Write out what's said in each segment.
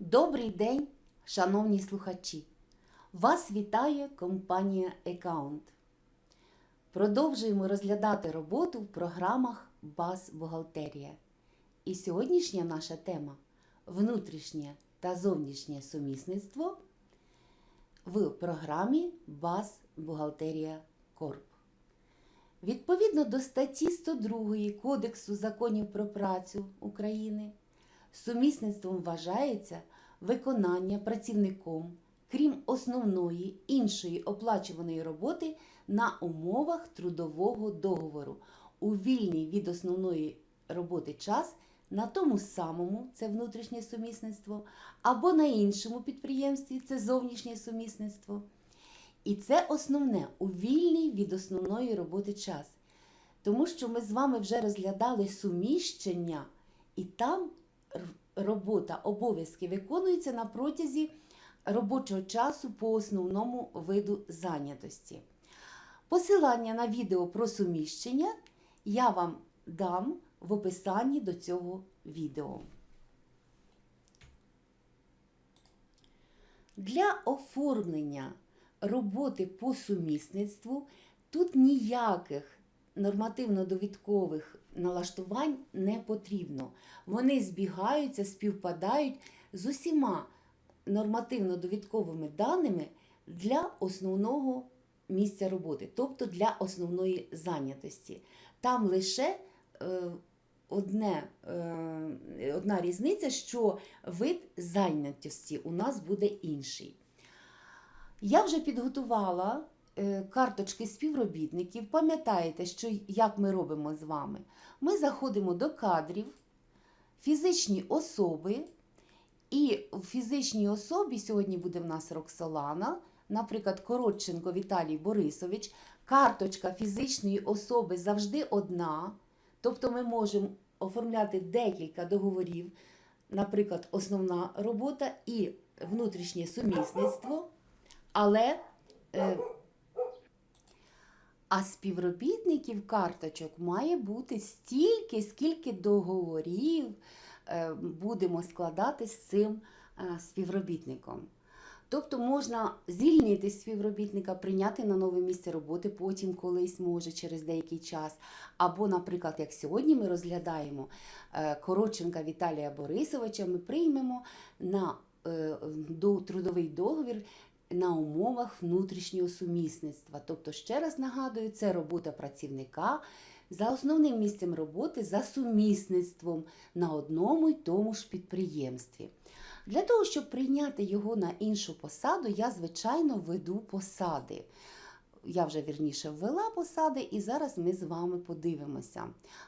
Добрий день, шановні слухачі! Вас вітає компанія Account. Продовжуємо розглядати роботу в програмах БАЗ Бухгалтерія. І сьогоднішня наша тема внутрішнє та зовнішнє сумісництво в програмі БАЗ Бухгалтерія Корп. Відповідно до статті 102 Кодексу законів про працю України, сумісництвом вважається виконання працівником, крім основної іншої оплачуваної роботи на умовах трудового договору у вільний від основної роботи час на тому самому це внутрішнє сумісництво, або на іншому підприємстві це зовнішнє сумісництво. І це основне у вільний від основної роботи час. Тому що ми з вами вже розглядали суміщення, і там робота, обов'язки виконуються на протязі робочого часу по основному виду зайнятості. Посилання на відео про суміщення я вам дам в описанні до цього відео. Для оформлення роботи по сумісництву тут ніяких нормативно-довідкових налаштувань не потрібно. Вони збігаються, співпадають з усіма нормативно-довідковими даними для основного місця роботи, тобто для основної зайнятості. Там лише е, одне, е, одна різниця, що вид зайнятості у нас буде інший. Я вже підготувала карточки співробітників. Пам'ятаєте, що як ми робимо з вами? Ми заходимо до кадрів, фізичні особи, і в фізичній особі сьогодні буде в нас Роксолана, наприклад, Коротченко Віталій Борисович. Карточка фізичної особи завжди одна. Тобто ми можемо оформляти декілька договорів, наприклад, основна робота і внутрішнє сумісництво. Але е, а співробітників карточок має бути стільки, скільки договорів е, будемо складати з цим е, співробітником. Тобто можна звільнити співробітника, прийняти на нове місце роботи, потім колись може через деякий час. Або, наприклад, як сьогодні ми розглядаємо е, Коротченка Віталія Борисовича, ми приймемо на до- трудовий договір на умовах внутрішнього сумісництва. Тобто, ще раз нагадую, це робота працівника за основним місцем роботи за сумісництвом на одному й тому ж підприємстві. Для того, щоб прийняти його на іншу посаду, я, звичайно, веду посади. Я вже вірніше ввела посади, і зараз ми з вами подивимося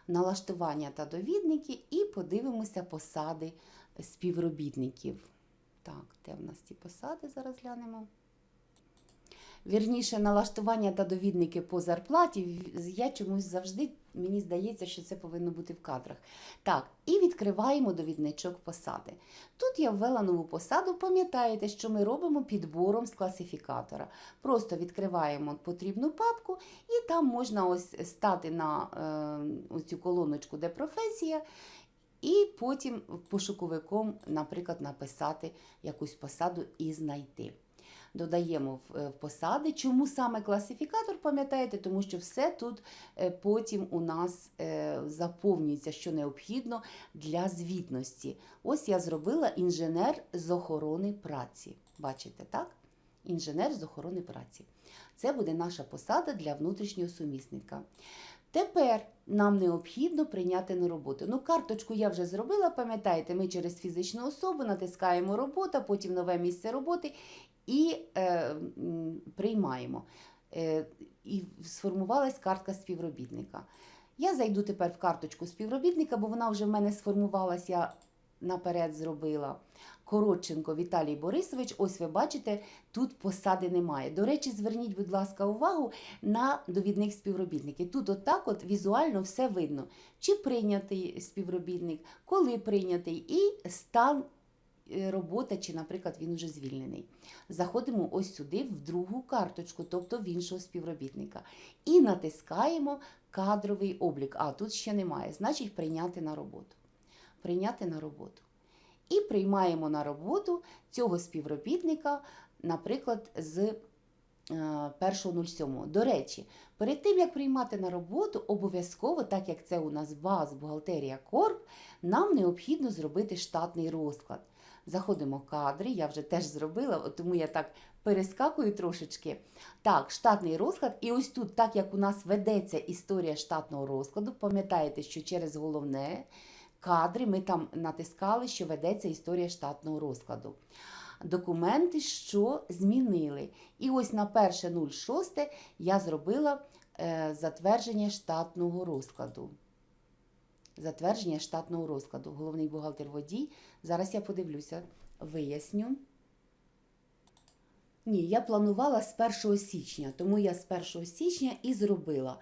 налаштування та довідники і подивимося посади співробітників. Так, де в нас ці посади? Зараз глянемо. Вірніше, налаштування та довідники по зарплаті. Я чомусь завжди, мені здається, що це повинно бути в кадрах. Так, і відкриваємо довідничок посади. Тут я ввела нову посаду. Пам'ятаєте, що ми робимо підбором з класифікатора. Просто відкриваємо потрібну папку, і там можна ось стати на е, оцю колоночку, де професія, і потім пошуковиком, наприклад, написати якусь посаду і знайти. Додаємо в, е, посади. Чому саме класифікатор, пам'ятаєте? Тому що все тут е, потім у нас е, заповнюється, що необхідно для звітності. Ось я зробила інженер з охорони праці. Бачите, так? Інженер з охорони праці. Це буде наша посада для внутрішнього сумісника. Тепер нам необхідно прийняти на роботу. Ну, карточку я вже зробила, пам'ятаєте, ми через фізичну особу натискаємо робота, потім нове місце роботи і е, приймаємо. Е, і сформувалась картка співробітника. Я зайду тепер в карточку співробітника, бо вона вже в мене сформувалась, я наперед зробила. Коротченко Віталій Борисович, ось ви бачите, тут посади немає. До речі, зверніть, будь ласка, увагу на довідник співробітники. Тут отак от візуально все видно, чи прийнятий співробітник, коли прийнятий, і стан е, робота, чи, наприклад, він уже звільнений. Заходимо ось сюди, в другу карточку, тобто в іншого співробітника. І натискаємо кадровий облік. А тут ще немає. Значить, прийняти на роботу. Прийняти на роботу. І приймаємо на роботу цього співробітника, наприклад, з е, 1.07. До речі, перед тим як приймати на роботу, обов'язково, так як це у нас баз бухгалтерія Корп, нам необхідно зробити штатний розклад. Заходимо в кадри, я вже теж зробила, тому я так перескакую трошечки. Так, штатний розклад. І ось тут, так як у нас ведеться історія штатного розкладу, пам'ятаєте, що через головне кадри ми там натискали, що ведеться історія штатного розкладу. Документи, що змінили. І ось на 1.06 я зробила е, затвердження штатного розкладу. Затвердження штатного розкладу. Головний бухгалтер водій. Зараз я подивлюся, виясню. Ні, я планувала з 1 січня, тому я з 1 січня і зробила.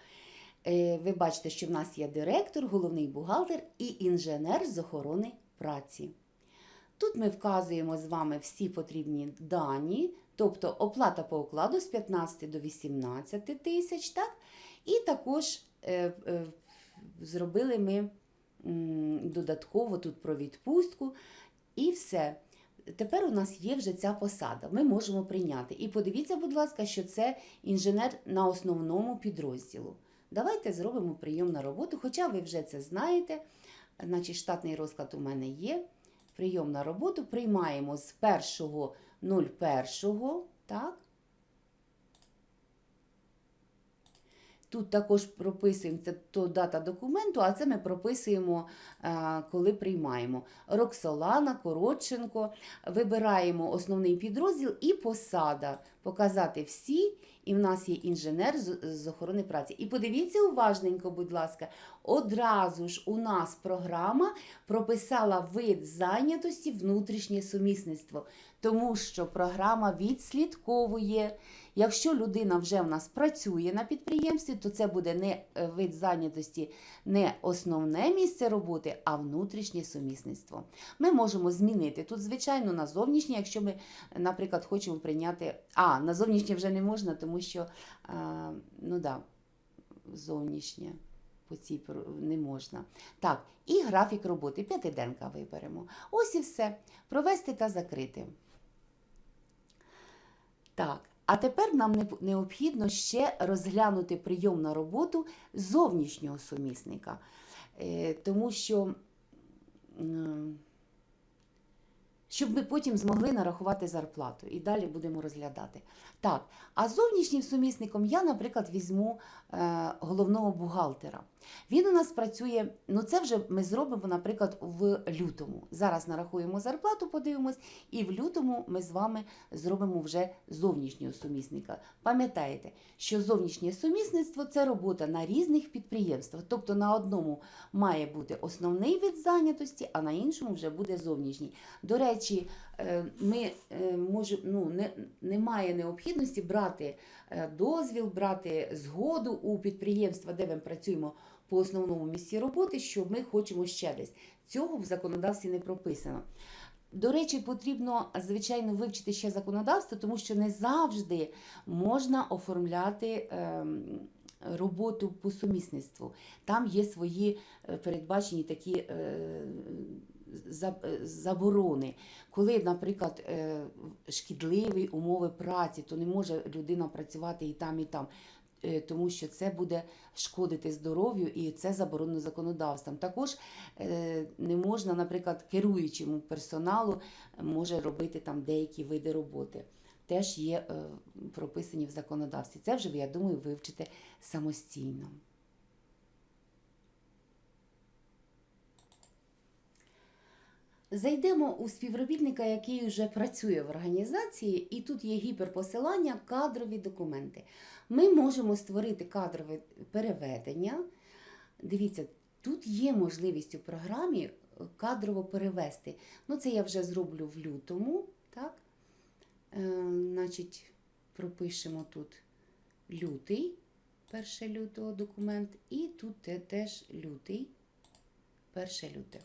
Е, Ви бачите, що в нас є директор, головний бухгалтер і інженер з охорони праці. Тут ми вказуємо з вами всі потрібні дані, тобто оплата по окладу з 15 до 18 тисяч, так? І також е, е, зробили ми додатково тут про відпустку і все. Тепер у нас є вже ця посада, ми можемо прийняти. І подивіться, будь ласка, що це інженер на основному підрозділу. Давайте зробимо прийом на роботу, хоча ви вже це знаєте. Значить, штатний розклад у мене є. Прийом на роботу приймаємо з 1.01, так? Тут також прописуємо це то дата документу, а це ми прописуємо, е, коли приймаємо. Роксолана, Коротченко. Вибираємо основний підрозділ і посада. Показати всі. І в нас є інженер з, охорони праці. І подивіться уважненько, будь ласка, одразу ж у нас програма прописала вид зайнятості внутрішнє сумісництво, тому що програма відслідковує. Якщо людина вже в нас працює на підприємстві, то це буде не е, вид зайнятості, не основне місце роботи, а внутрішнє сумісництво. Ми можемо змінити тут, звичайно, на зовнішнє, якщо ми, наприклад, хочемо прийняти. А, на зовнішнє вже не можна, тому що а, ну да, зовнішнє по цій не можна. Так, і графік роботи. П'ятиденка виберемо. Ось і все. Провести та закрити. Так. А тепер нам необхідно ще розглянути прийом на роботу зовнішнього сумісника, Е, тому що щоб ми потім змогли нарахувати зарплату. І далі будемо розглядати. Так, а зовнішнім сумісником я, наприклад, візьму е, головного бухгалтера. Він у нас працює, ну це вже ми зробимо, наприклад, в лютому. Зараз нарахуємо зарплату, подивимось, і в лютому ми з вами зробимо вже зовнішнього сумісника. Пам'ятаєте, що зовнішнє сумісництво це робота на різних підприємствах. Тобто на одному має бути основний вид зайнятості, а на іншому вже буде зовнішній. До речі, е, ми е, може, ну, не, немає необхідності брати е, дозвіл, брати згоду у підприємства, де ми працюємо по основному місці роботи, що ми хочемо ще десь. Цього в законодавстві не прописано. До речі, потрібно, звичайно, вивчити ще законодавство, тому що не завжди можна оформляти ем, роботу по сумісництву. Там є свої е, передбачені такі е, е, заборони. Коли, наприклад, шкідливі умови праці, то не може людина працювати і там, і там. Е, Тому що це буде шкодити здоров'ю, і це заборонено законодавством. Також е, не можна, наприклад, керуючому персоналу може робити там деякі види роботи. Теж є е, прописані в законодавстві. Це вже, я думаю, вивчите самостійно. Зайдемо у співробітника, який вже працює в організації, і тут є гіперпосилання кадрові документи. Ми можемо створити кадрове переведення. Дивіться, тут є можливість у програмі е, кадрово перевести. Ну, це я вже зроблю в лютому. Так? Е, значить, пропишемо тут лютий, 1 лютого документ, і тут теж лютий, 1 люте.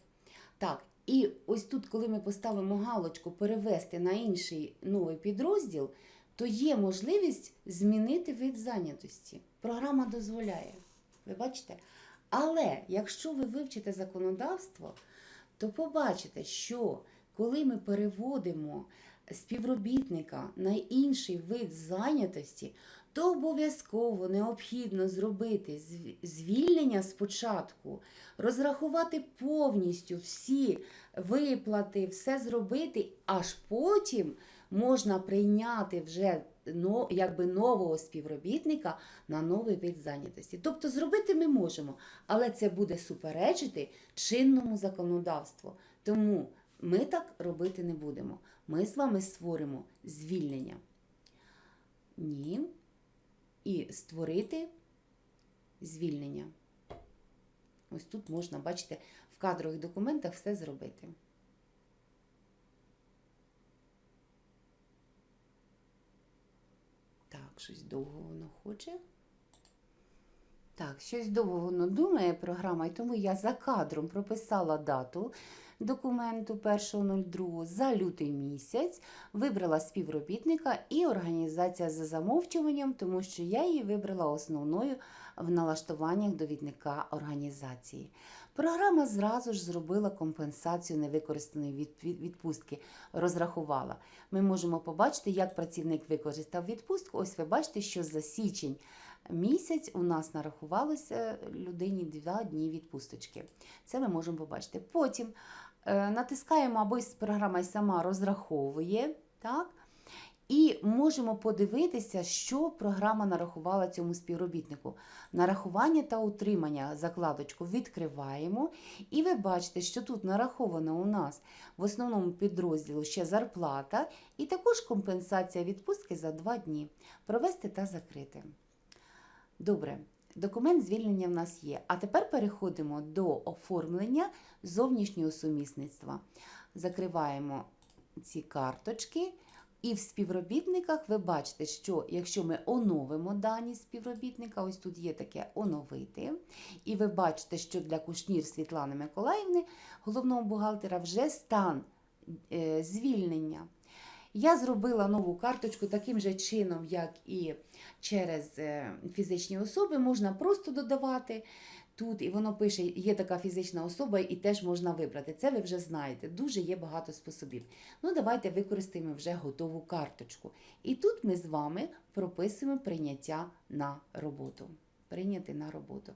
Так, і ось тут, коли ми поставимо галочку перевести на інший новий підрозділ, то є можливість змінити вид зайнятості. Програма дозволяє. Ви бачите? Але якщо ви вивчите законодавство, то побачите, що коли ми переводимо співробітника на інший вид зайнятості, то обов'язково необхідно зробити звільнення спочатку, розрахувати повністю всі виплати, все зробити, аж потім можна прийняти вже но, якби нового співробітника на новий вид зайнятості. Тобто зробити ми можемо, але це буде суперечити чинному законодавству. Тому ми так робити не будемо. Ми з вами створимо звільнення. Ні. І створити звільнення. Ось тут можна, бачите, в кадрових документах все зробити. Так, щось довго воно хоче. Так, щось довго воно думає програма, і тому я за кадром прописала дату документу 1.02 за лютий місяць, вибрала співробітника і організація за замовчуванням, тому що я її вибрала основною в налаштуваннях довідника організації. Програма зразу ж зробила компенсацію невикористаної від- від- відпустки, розрахувала. Ми можемо побачити, як працівник використав відпустку. Ось ви бачите, що за січень місяць у нас нарахувалося людині 2 дні відпусточки. Це ми можемо побачити. Потім натискаємо, або програма сама розраховує. Так? І можемо подивитися, що програма нарахувала цьому співробітнику. Нарахування та утримання закладочку відкриваємо. І ви бачите, що тут нараховано у нас в основному підрозділу ще зарплата і також компенсація відпустки за 2 дні. Провести та закрити. Добре, документ звільнення в нас є. А тепер переходимо до оформлення зовнішнього сумісництва. Закриваємо ці карточки. І в співробітниках ви бачите, що якщо ми оновимо дані співробітника, ось тут є таке оновити. І ви бачите, що для Кушнір Світлани Миколаївни, головного бухгалтера, вже стан е, звільнення. Я зробила нову карточку таким же чином, як і через е, фізичні особи. Можна просто додавати тут, і воно пише, є така фізична особа, і теж можна вибрати. Це ви вже знаєте. Дуже є багато способів. Ну, давайте використаємо вже готову карточку. І тут ми з вами прописуємо прийняття на роботу. Прийняти на роботу.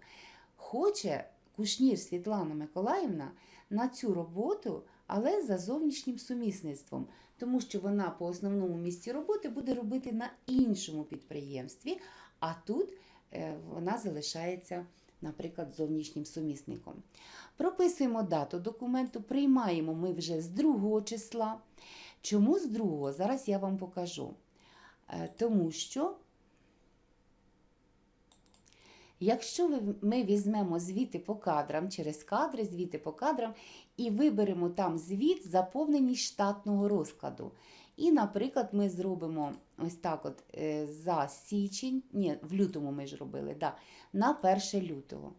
Хоче Кушнір Світлана Миколаївна на цю роботу, але за зовнішнім сумісництвом, тому що вона по основному місці роботи буде робити на іншому підприємстві, а тут е, вона залишається, наприклад, зовнішнім сумісником. Прописуємо дату документу, приймаємо ми вже з 2 числа. Чому з 2? Зараз я вам покажу. Е, Тому що Якщо ми візьмемо звіти по кадрам, через кадри, звіти по кадрам, і виберемо там звіт заповненість штатного розкладу. І, наприклад, ми зробимо ось так: от е, за січень, ні, в лютому ми ж робили, да, на 1 лютого.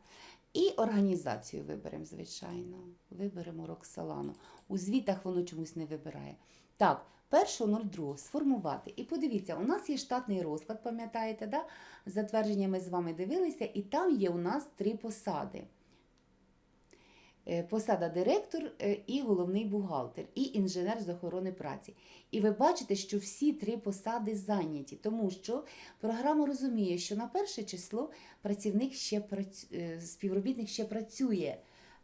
І організацію виберемо, звичайно. Виберемо Роксалану. У звітах воно чомусь не вибирає. Так, 1.02 сформувати. І подивіться, у нас є штатний розклад, пам'ятаєте, да? затвердження ми з вами дивилися, і там є у нас три посади. Е, Посада директор е, і головний бухгалтер, і інженер з охорони праці. І ви бачите, що всі три посади зайняті, тому що програма розуміє, що на перше число працівник ще працю... е, співробітник ще працює.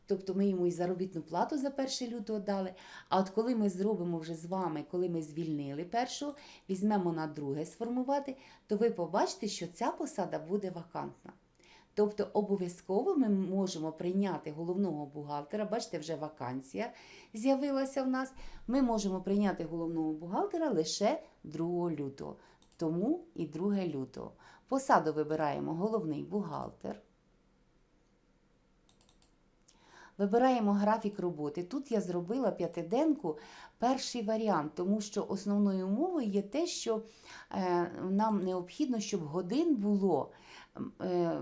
Тобто ми йому і заробітну плату за 1 лютого дали. А от коли ми зробимо вже з вами, коли ми звільнили першого, візьмемо на друге сформувати, то ви побачите, що ця посада буде вакантна. Тобто обов'язково ми можемо прийняти головного бухгалтера, бачите, вже вакансія з'явилася в нас. Ми можемо прийняти головного бухгалтера лише 2 лютого. Тому і 2 лютого. Посаду вибираємо головний бухгалтер. Вибираємо графік роботи. Тут я зробила п'ятиденку перший варіант, тому що основною умовою є те, що е, нам необхідно, щоб годин було. е,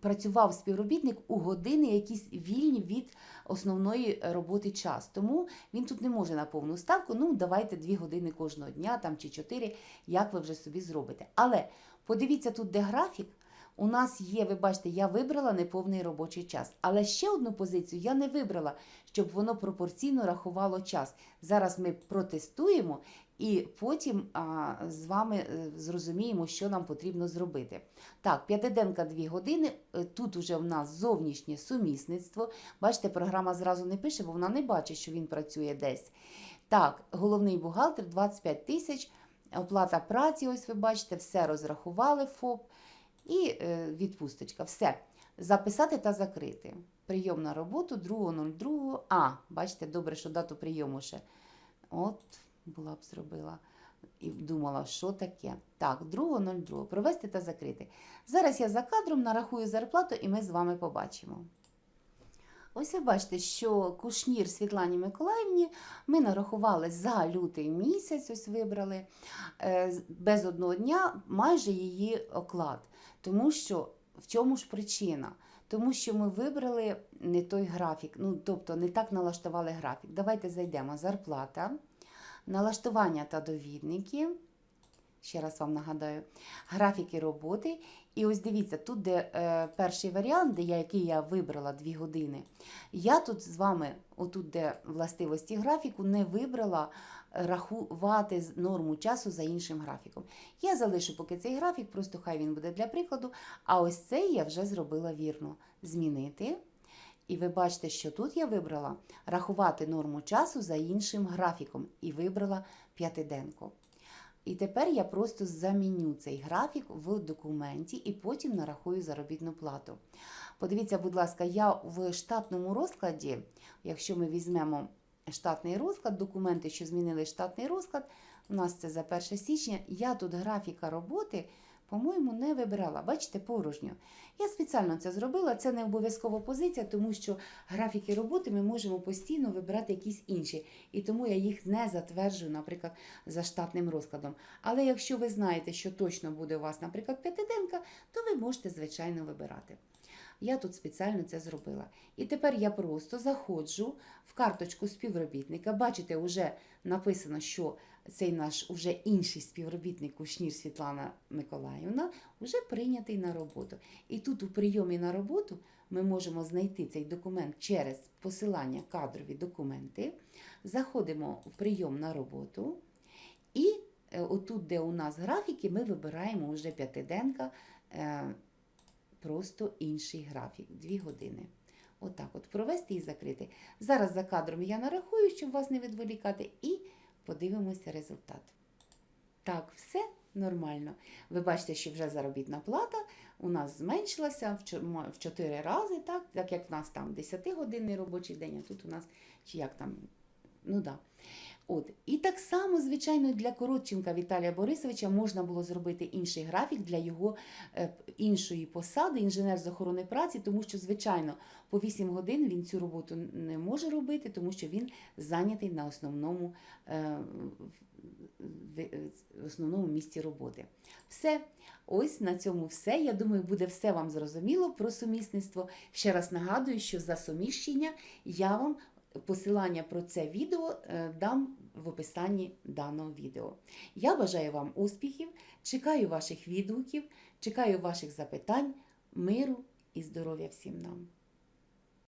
Працював співробітник у години, якісь вільні від основної роботи час. Тому він тут не може на повну ставку. Ну, давайте дві години кожного дня там, чи чотири, як ви вже собі зробите. Але подивіться тут, де графік. У нас є, ви бачите, я вибрала неповний робочий час. Але ще одну позицію я не вибрала, щоб воно пропорційно рахувало час. Зараз ми протестуємо і потім а, з вами е, зрозуміємо, що нам потрібно зробити. Так, п'ятиденка 2 години. Е, Тут уже в нас зовнішнє сумісництво. Бачите, програма зразу не пише, бо вона не бачить, що він працює десь. Так, головний бухгалтер 25 тисяч. Оплата праці, ось ви бачите, все розрахували ФОП. І е, відпусточка. Все. Записати та закрити. Прийом на роботу 2.02. А, бачите, добре, що дату прийому ще. От, була б зробила. І думала, що таке. Так, 2.02. Провести та закрити. Зараз я за кадром нарахую зарплату і ми з вами побачимо. Ось ви бачите, що кушнір Світлані Миколаївні ми нарахували за лютий місяць, ось вибрали е, без одного дня майже її оклад. Тому що в чому ж причина? Тому що ми вибрали не той графік, ну тобто не так налаштували графік. Давайте зайдемо. Зарплата, налаштування та довідники. Ще раз вам нагадаю, графіки роботи. І ось дивіться, тут, де е, перший варіант, де я, який я вибрала 2 години, я тут з вами, отут, де властивості графіку, не вибрала рахувати норму часу за іншим графіком. Я залишу поки цей графік, просто хай він буде для прикладу. А ось цей я вже зробила вірно. Змінити. І ви бачите, що тут я вибрала рахувати норму часу за іншим графіком і вибрала п'ятиденку. І тепер я просто заміню цей графік в документі і потім нарахую заробітну плату. Подивіться, будь ласка, я в штатному розкладі, якщо ми візьмемо штатний розклад, документи, що змінили штатний розклад, у нас це за 1 січня, я тут графіка роботи, по-моєму, не вибирала. Бачите, порожньо. Я спеціально це зробила, це не обов'язкова позиція, тому що графіки роботи ми можемо постійно вибирати якісь інші. І тому я їх не затверджую, наприклад, за штатним розкладом. Але якщо ви знаєте, що точно буде у вас, наприклад, п'ятиденка, то ви можете, звичайно, вибирати. Я тут спеціально це зробила. І тепер я просто заходжу в карточку співробітника. Бачите, вже написано, що цей наш уже інший співробітник Кушнір Світлана Миколаївна вже прийнятий на роботу. І тут у прийомі на роботу ми можемо знайти цей документ через посилання кадрові документи. Заходимо в прийом на роботу. І е, отут, де у нас графіки, ми вибираємо вже п'ятиденка, е, просто інший графік, 2 години. Отак от провести і закрити. Зараз за кадром я нарахую, щоб вас не відволікати, і подивимося результат. Так, все нормально. Ви бачите, що вже заробітна плата у нас зменшилася в чо- мо- в 4 рази, так, так як в нас там 10-годинний робочий день, а тут у нас, чи як там, ну да. От. І так само, звичайно, для Коротченка Віталія Борисовича можна було зробити інший графік для його е, іншої посади, інженер з охорони праці, тому що, звичайно, по 8 годин він цю роботу не може робити, тому що він зайнятий на основному, е, основному місці роботи. Все, ось на цьому все. Я думаю, буде все вам зрозуміло про сумісництво. Ще раз нагадую, що за суміщення я вам посилання про це відео е, дам в описанні даного відео. Я бажаю вам успіхів, чекаю ваших відгуків, чекаю ваших запитань, миру і здоров'я всім нам.